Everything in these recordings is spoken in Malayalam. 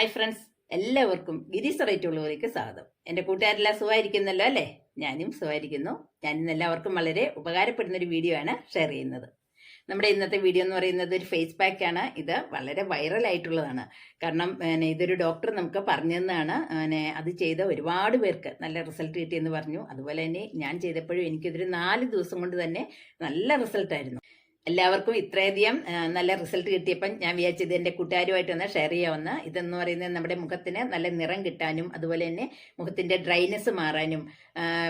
ഹായ് ഫ്രണ്ട്സ് എല്ലാവർക്കും ഗിരീഷ് റേറ്റുള്ളവർക്ക് സ്വാഗതം. എന്റെ കൂട്ടുകാരെല്ലാം സുഖമായിരിക്കുന്നല്ലോ അല്ലേ? ഞാനും സുഖമായിരിക്കുന്നു. ഞാൻ ഇന്ന് എല്ലാവർക്കും വളരെ ഉപകാരപ്പെടുന്ന ഒരു വീഡിയോ ആണ് ഷെയർ ചെയ്യുന്നത്. നമ്മുടെ ഇന്നത്തെ വീഡിയോ എന്ന് പറയുന്നത് ഒരു ഫേസ് പാക്ക് ആണ്. ഇത് വളരെ വൈറൽ ആയിട്ടുള്ളതാണ്. കാരണം ഇതൊരു ഡോക്ടർ നമുക്ക് പറഞ്ഞു തന്നാണ് പിന്നെ അത് ചെയ്ത ഒരുപാട് പേർക്ക് നല്ല റിസൾട്ട് കിട്ടിയെന്ന് പറഞ്ഞു. അതുപോലെ തന്നെ ഞാൻ ചെയ്തപ്പോഴും എനിക്കിതൊരു നാല് ദിവസം കൊണ്ട് തന്നെ നല്ല റിസൾട്ടായിരുന്നു എല്ലാവർക്കും ഇത്രയധികം നല്ല റിസൾട്ട് കിട്ടിയപ്പം ഞാൻ വിചാരിച്ചത് എന്റെ കൂട്ടുകാരുമായിട്ട് ഒന്ന് ഷെയർ ചെയ്യാവുന്ന ഇതെന്ന് പറയുന്നത് നമ്മുടെ മുഖത്തിന് നല്ല നിറം കിട്ടാനും അതുപോലെ തന്നെ മുഖത്തിന്റെ ഡ്രൈനെസ് മാറാനും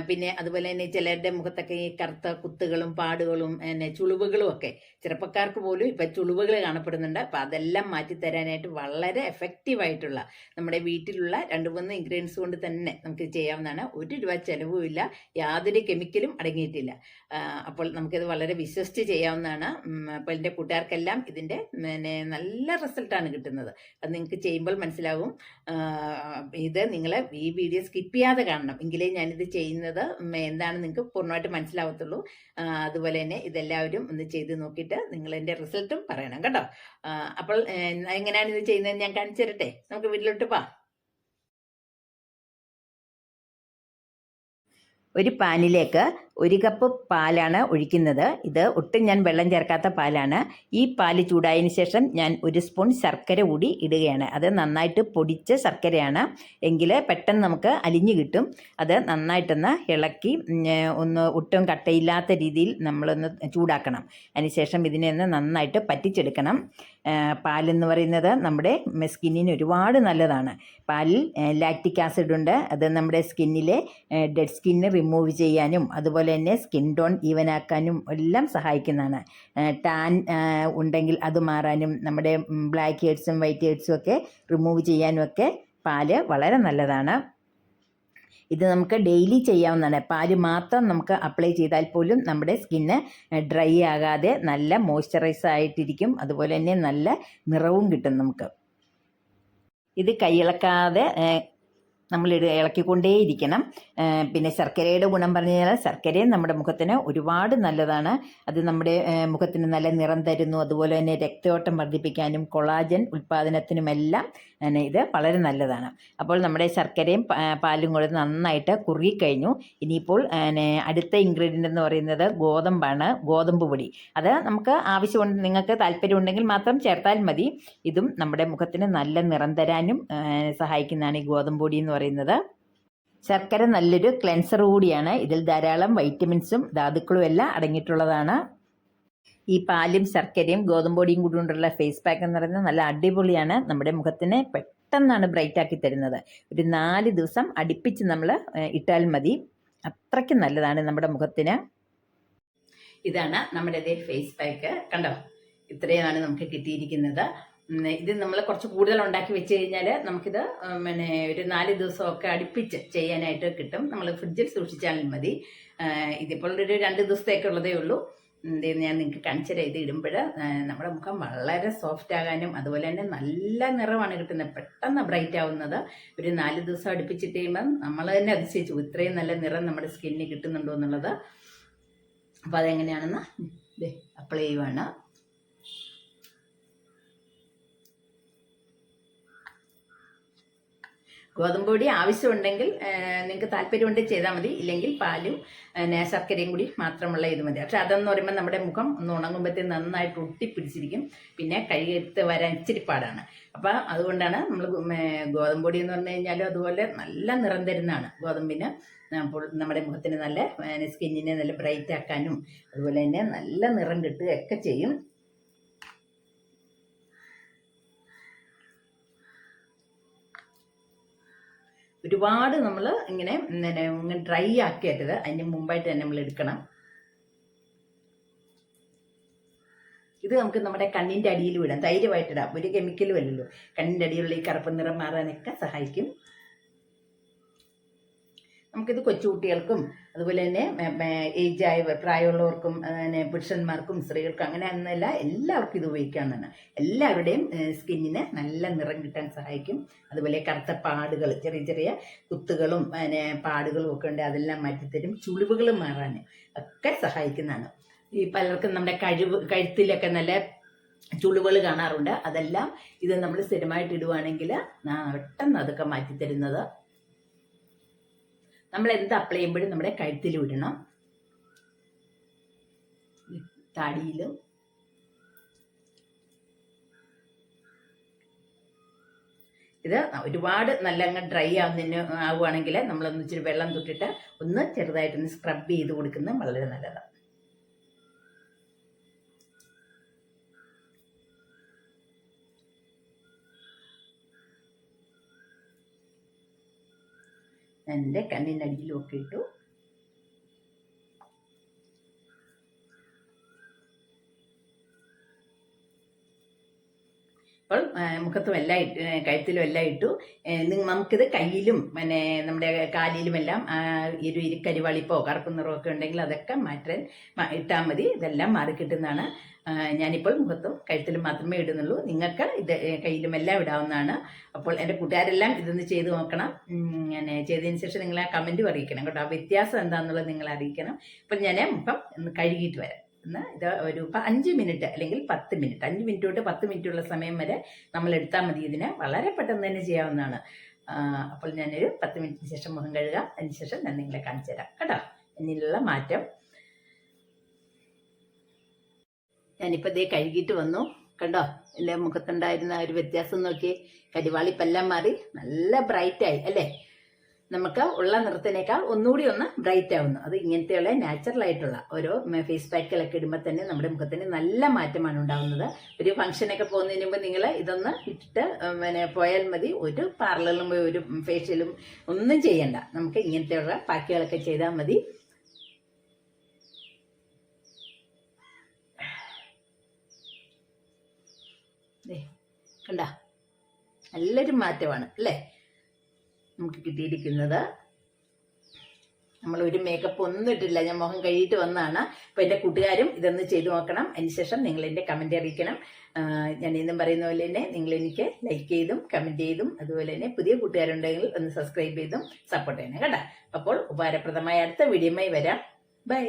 പിന്നെ അതുപോലെ തന്നെ ചിലരുടെ മുഖത്തൊക്കെ ഈ കറുത്ത കുത്തുകളും പാടുകളും പിന്നെ ചുളിവുകളും ഒക്കെ ചെറുപ്പക്കാർക്ക് പോലും ഇപ്പം ചുളിവുകൾ കാണപ്പെടുന്നുണ്ട്. അപ്പം അതെല്ലാം മാറ്റിത്തരാനായിട്ട് വളരെ എഫക്റ്റീവായിട്ടുള്ള നമ്മുടെ വീട്ടിലുള്ള രണ്ട് മൂന്ന് ഇൻഗ്രീഡിയൻസ് കൊണ്ട് തന്നെ നമുക്ക് ചെയ്യാവുന്നതാണ്. ഒരു രൂപ ചിലവുമില്ല. യാതൊരു കെമിക്കലും അടങ്ങിയിട്ടില്ല. അപ്പോൾ നമുക്കിത് വളരെ വിശ്വസിച്ച് ചെയ്യാവുന്നതാണ്. ഉം, അപ്പോൾ എന്റെ കൂട്ടുകാർക്കെല്ലാം ഇതിന്റെ പിന്നെ നല്ല റിസൾട്ടാണ് കിട്ടുന്നത്. അത് നിങ്ങൾക്ക് ചെയ്യുമ്പോൾ മനസ്സിലാവും. ഇത് നിങ്ങൾ ഈ വീഡിയോ സ്കിപ്പ് ചെയ്യാതെ കാണണം. എങ്കിലേ ഞാനിത് ചെയ്യുന്നത് എന്താണ് നിങ്ങൾക്ക് പൂർണമായിട്ട് മനസ്സിലാവത്തുള്ളൂ. അതുപോലെ തന്നെ ഇതെല്ലാവരും ഒന്ന് ചെയ്ത് നോക്കിയിട്ട് നിങ്ങൾ എന്റെ റിസൾട്ടും പറയണം കേട്ടോ. അപ്പോൾ എങ്ങനെയാണ് ഇത് ചെയ്യുന്നത് ഞാൻ കാണിച്ചു തരട്ടെ? നമുക്ക് വീട്ടിലോട്ട് പോവാം. ഒരു പാനിലേക്ക് ഒരു കപ്പ് പാലാണ് ഒഴിക്കുന്നത്. ഇത് ഒട്ടും ഞാൻ വെള്ളം ചേർക്കാത്ത പാലാണ്. ഈ പാൽ ചൂടായതിന് ശേഷം ഞാൻ ഒരു സ്പൂൺ ശർക്കര കൂടി ഇടുകയാണ്. അത് നന്നായിട്ട് പൊടിച്ച ശർക്കരയാണ്. എങ്കിൽ പെട്ടെന്ന് നമുക്ക് അലിഞ്ഞു കിട്ടും. അത് നന്നായിട്ടൊന്ന് ഇളക്കി ഒന്ന് ഒട്ടും കട്ടയില്ലാത്ത രീതിയിൽ നമ്മളൊന്ന് ചൂടാക്കണം. അതിനുശേഷം ഇതിനെ ഒന്ന് നന്നായിട്ട് പറ്റിച്ചെടുക്കണം. പാലെന്ന് പറയുന്നത് നമ്മുടെ സ്കിന്നിന് ഒരുപാട് നല്ലതാണ്. പാലിൽ ലാക്റ്റിക് ആസിഡ് ഉണ്ട്. അത് നമ്മുടെ സ്കിന്നിലെ ഡെഡ് സ്കിന്ന് റിമൂവ് ചെയ്യാനും അതുപോലെ തന്നെ സ്കിൻ ടോൺ ഈവനാക്കാനും എല്ലാം സഹായിക്കുന്നതാണ്. ടാൻ ഉണ്ടെങ്കിൽ അത് മാറാനും നമ്മുടെ ബ്ലാക്ക് ഹെഡ്സും വൈറ്റ് ഹെഡ്സും ഒക്കെ റിമൂവ് ചെയ്യാനും ഒക്കെ പാൽ വളരെ നല്ലതാണ്. ഇത് നമുക്ക് ഡെയിലി ചെയ്യാവുന്നതാണ്. പാൽ മാത്രം നമുക്ക് അപ്ലൈ ചെയ്താൽ പോലും നമ്മുടെ സ്കിന്ന് ഡ്രൈ ആകാതെ നല്ല മോയ്സ്ചറൈസ് ആയിട്ടിരിക്കും. അതുപോലെ തന്നെ നല്ല നിറവും കിട്ടും നമുക്ക്. ഇത് കൈയിളക്കാതെ നമ്മൾ ഇളക്കിക്കൊണ്ടേയിരിക്കണം. പിന്നെ ശർക്കരയുടെ ഗുണം പറഞ്ഞു കഴിഞ്ഞാൽ ശർക്കരയും നമ്മുടെ മുഖത്തിന് ഒരുപാട് നല്ലതാണ്. അത് നമ്മുടെ മുഖത്തിന് നല്ല നിറം തരുന്നു. അതുപോലെ തന്നെ രക്തയോട്ടം വർദ്ധിപ്പിക്കാനും കൊളാജൻ ഉൽപ്പാദനത്തിനുമെല്ലാം ഇത് വളരെ നല്ലതാണ്. അപ്പോൾ നമ്മുടെ ശർക്കരയും പാലും കൂടെ നന്നായിട്ട് കുറുകിക്കഴിഞ്ഞു. ഇനിയിപ്പോൾ അടുത്ത ഇൻഗ്രീഡിയന്റ് എന്ന് പറയുന്നത് ഗോതമ്പാണ് ഗോതമ്പ് പൊടി. അത് നമുക്ക് ആവശ്യമുണ്ട് നിങ്ങൾക്ക് താല്പര്യമുണ്ടെങ്കിൽ മാത്രം ചേർത്താൽ മതി. ഇതും നമ്മുടെ മുഖത്തിന് നല്ല നിറം തരാനും സഹായിക്കുന്നതാണ് ഈ ഗോതമ്പ് പൊടി എന്ന് ശർക്കര നല്ലൊരു ക്ലെൻസർ കൂടിയാണ്. ഇതിൽ ധാരാളം വൈറ്റമിൻസും ധാതുക്കളും എല്ലാം അടങ്ങിയിട്ടുള്ളതാണ്. ഈ പാലും ശർക്കരയും ഗോതമ്പ് പൊടിയും കൂടി കൊണ്ടുള്ള ഫേസ് പാക്ക് എന്ന് പറയുന്നത് നല്ല അടിപൊളിയാണ്. നമ്മുടെ മുഖത്തിനെ പെട്ടെന്നാണ് ബ്രൈറ്റ് ആക്കി തരുന്നത്. ഒരു നാല് ദിവസം അടുപ്പിച്ച് നമ്മൾ ഇട്ടാൽ മതി. അത്രയ്ക്ക് നല്ലതാണ് നമ്മുടെ മുഖത്തിന്. ഇതാണ് നമ്മുടെ ഫേസ് പാക്ക് കണ്ടോ? ഇത്രയാണ് നമുക്ക് കിട്ടിയിരിക്കുന്നത്. ഇത് നമ്മൾ കുറച്ച് കൂടുതൽ ഉണ്ടാക്കി വെച്ച് കഴിഞ്ഞാൽ നമുക്കിത് പിന്നെ ഒരു നാല് ദിവസമൊക്കെ അടുപ്പിച്ച് ചെയ്യാനായിട്ട് കിട്ടും. നമ്മൾ ഫ്രിഡ്ജിൽ സൂക്ഷിച്ചാലും മതി. ഇതിപ്പോൾ ഒരു രണ്ട് ദിവസത്തേക്ക് ഉള്ളതേ ഉള്ളൂ. ഞാൻ നിങ്ങൾക്ക് കാണിച്ചു ഇത് ഇടുമ്പോൾ നമ്മുടെ മുഖം വളരെ സോഫ്റ്റ് ആകാനും അതുപോലെ തന്നെ നല്ല നിറമാണ് കിട്ടുന്നത്. പെട്ടെന്ന് ബ്രൈറ്റ് ആവുന്നത്. ഒരു നാല് ദിവസം അടുപ്പിച്ചിട്ട് കഴിയുമ്പം നമ്മൾ തന്നെ അതിശയിച്ചു. ഇത്രയും നല്ല നിറം നമ്മുടെ സ്കിന്നിന് കിട്ടുന്നുണ്ടോ എന്നുള്ളത്. അപ്പോൾ അതെങ്ങനെയാണെന്ന് അപ്ലൈ ചെയ്യുവാണ്. ഗോതമ്പ് പൊടി ആവശ്യമുണ്ടെങ്കിൽ നിങ്ങൾക്ക് താല്പര്യമുണ്ടെങ്കിൽ ചെയ്താൽ മതി. ഇല്ലെങ്കിൽ പാലും പിന്നെ ശർക്കരയും കൂടി മാത്രമുള്ള ഇത് മതി. പക്ഷെ അതെന്ന് പറയുമ്പോൾ നമ്മുടെ മുഖം ഒന്ന് ഉണങ്ങുമ്പോഴത്തേക്ക് നന്നായിട്ട് ഒട്ടിപ്പിടിച്ചിരിക്കും. പിന്നെ കഴുകത്ത് വരാൻ ഇച്ചിരി പാടാണ്. അപ്പം അതുകൊണ്ടാണ് നമ്മൾ ഗോതമ്പ് പൊടി എന്ന് പറഞ്ഞു കഴിഞ്ഞാൽ അതുപോലെ നല്ല നിറം തരുന്നതാണ്. ഗോതമ്പിന് നമ്മുടെ മുഖത്തിന് നല്ല സ്കിന്നിനെ നല്ല ബ്രൈറ്റ് ആക്കാനും അതുപോലെ തന്നെ നല്ല നിറം കിട്ടുകയൊക്കെ ചെയ്യും. ഒരുപാട് നമ്മൾ ഇങ്ങനെ ഇങ്ങനെ ഡ്രൈ ആക്കിയിട്ടത് അതിന് മുമ്പായിട്ട് തന്നെ നമ്മൾ എടുക്കണം. ഇത് നമുക്ക് നമ്മുടെ കണ്ണിന്റെ അടിയിൽ വിടാം. ധൈര്യമായിട്ടിടാം. ഒരു കെമിക്കലും അല്ലല്ലോ. കണ്ണിന്റെ അടിയിലുള്ള ഈ കറുപ്പ് നിറം മാറാനൊക്കെ സഹായിക്കും. നമുക്കിത് കൊച്ചുകുട്ടികൾക്കും അതുപോലെ തന്നെ ഏജ് ആയ പ്രായമുള്ളവർക്കും പിന്നെ പുരുഷന്മാർക്കും സ്ത്രീകൾക്കും അങ്ങനെ എന്നല്ല എല്ലാവർക്കും ഇത് ഉപയോഗിക്കാവുന്നതാണ്. എല്ലാവരുടെയും സ്കിന്നിന് നല്ല നിറം കിട്ടാൻ സഹായിക്കും. അതുപോലെ കറുത്ത പാടുകൾ ചെറിയ ചെറിയ കുത്തുകളും പിന്നെ പാടുകളും ഒക്കെ ഉണ്ട് അതെല്ലാം മാറ്റിത്തരും ചുളിവുകൾ മാറാൻ ഒക്കെ സഹായിക്കുന്നതാണ്. ഈ പലർക്കും നമ്മുടെ കഴിവ് കഴുത്തിലൊക്കെ നല്ല ചുളിവുകൾ കാണാറുണ്ട്. അതെല്ലാം ഇത് നമ്മൾ സ്ഥിരമായിട്ട് ഇടുവാണെങ്കിൽ പെട്ടെന്ന് അതൊക്കെ മാറ്റിത്തരുന്നത് നമ്മൾ എന്ത് അപ്ലൈ ചെയ്യുമ്പോഴും നമ്മുടെ കഴുത്തിൽ വിടണം താടിയിലും. ഇത് ഒരുപാട് നല്ല അങ്ങ് ഡ്രൈ ആവുന്നതിന് ആവുകയാണെങ്കിൽ നമ്മളൊന്ന് വെള്ളം തൊട്ടിട്ട് ഒന്ന് ചെറുതായിട്ടൊന്ന് സ്ക്രബ് ചെയ്ത് കൊടുക്കുന്നത് വളരെ നല്ലതാണ്. എന്റെ കണ്ണിനടിയിലും ഒക്കെ ഇട്ടു. അപ്പോൾ മുഖത്തും എല്ലാം ഇട്ട് കഴുത്തിലും എല്ലാം ഇട്ടു. നമുക്കിത് കയ്യിലും പിന്നെ നമ്മുടെ കാലിലും എല്ലാം ഇരു ഒരു കരിവാളിപ്പോ കറുപ്പ് നിറമൊക്കെ ഉണ്ടെങ്കിൽ അതൊക്കെ മാറ്റാൻ ഇട്ടാൽ മതി. ഇതെല്ലാം മാറി കിട്ടുന്നതാണ്. ആ, ഞാനിപ്പോൾ മുഖത്തും കഴുത്തിലും മാത്രമേ ഇടുന്നുള്ളൂ. നിങ്ങൾക്ക് ഇത് കയ്യിലും എല്ലാം ഇടാവുന്നതാണ്. അപ്പോൾ എന്റെ കൂട്ടുകാരെല്ലാം ഇതൊന്ന് ചെയ്ത് നോക്കണം. ഞാൻ ചെയ്തതിന് ശേഷം നിങ്ങൾ കമന്റ് അറിയിക്കണം കേട്ടോ. വ്യത്യാസം എന്താണെന്നുള്ളത് നിങ്ങൾ അറിയിക്കണം. അപ്പോൾ ഞാൻ മുഖം ഒന്ന് കഴുകിയിട്ട് വരാം. എന്ന് ഇത് ഒരു അഞ്ച് മിനിറ്റ് അല്ലെങ്കിൽ പത്ത് മിനിറ്റ്. അഞ്ച് മിനിറ്റ് തൊട്ട് പത്ത് മിനിറ്റ് ഉള്ള സമയം വരെ നമ്മൾ എടുത്താൽ മതി ഇതിനെ. വളരെ പെട്ടെന്ന് തന്നെ ചെയ്യാവുന്നതാണ്. അപ്പോൾ ഞാനൊരു പത്ത് മിനിറ്റിന് ശേഷം മുഖം കഴുകാം അതിന് ശേഷം ഞാൻ നിങ്ങളെ കാണിച്ചു തരാം. കേട്ടോ? എന്നിലുള്ള മാറ്റം. ഞാനിപ്പോൾ ഇതേ കഴുകിയിട്ട് വന്നു. കണ്ടോ? എന്റെ മുഖത്തുണ്ടായിരുന്ന ഒരു വ്യത്യാസം നോക്കി കരിവാളിപ്പെല്ലാം മാറി. നല്ല ബ്രൈറ്റായി. അല്ലേ? നമുക്ക് ഉള്ള നിറത്തിനേക്കാൾ ഒന്നുകൂടി ഒന്ന് ബ്രൈറ്റ് ആവുന്നു. അത് ഇങ്ങനത്തെയുള്ള നാച്ചുറൽ ആയിട്ടുള്ള ഓരോ ഫേസ് പാക്കിലൊക്കെ ഇടുമ്പോൾ തന്നെ നമ്മുടെ മുഖത്തിന് നല്ല മാറ്റമാണ് ഉണ്ടാകുന്നത് ഒരു ഫംഗ്ഷനൊക്കെ പോകുന്നതിന് മുമ്പ് നിങ്ങൾ ഇതൊന്ന് ഇട്ടിട്ട് പിന്നെ പോയാൽ മതി. ഒരു പാർലറിലും പോയി ഒരു ഫേഷ്യലും ഒന്നും ചെയ്യണ്ട. നമുക്ക് ഇങ്ങനത്തെയുള്ള പാക്കുകളൊക്കെ ചെയ്താൽ മതി. കണ്ട? നല്ലൊരു മാറ്റമാണ് അല്ലേ? നമുക്ക് കിട്ടിയിരിക്കുന്നത്. നമ്മൾ ഒരു മേക്കപ്പ് ഒന്നും ഇട്ടില്ല ഞാൻ മുഖം കഴിയിട്ട് വന്നതാണ്. അപ്പോൾ എന്റെ കൂട്ടുകാരും ഇതൊന്ന് ചെയ്തു നോക്കണം. അതിനുശേഷം നിങ്ങൾ എന്റെ കമന്റ് അറിയിക്കണം. ഞാൻ ഇന്നും പറയുന്ന പോലെ തന്നെ നിങ്ങൾ എനിക്ക് ലൈക്ക് ചെയ്തും കമന്റ് ചെയ്തും അതുപോലെ തന്നെ പുതിയ കൂട്ടുകാരുണ്ടെങ്കിൽ ഒന്ന് സബ്സ്ക്രൈബ് ചെയ്തും സപ്പോർട്ട് ചെയ്യണം കേട്ടോ. അപ്പോൾ ഉപകാരപ്രദമായ അടുത്ത വീഡിയോയുമായി വരാം. ബൈ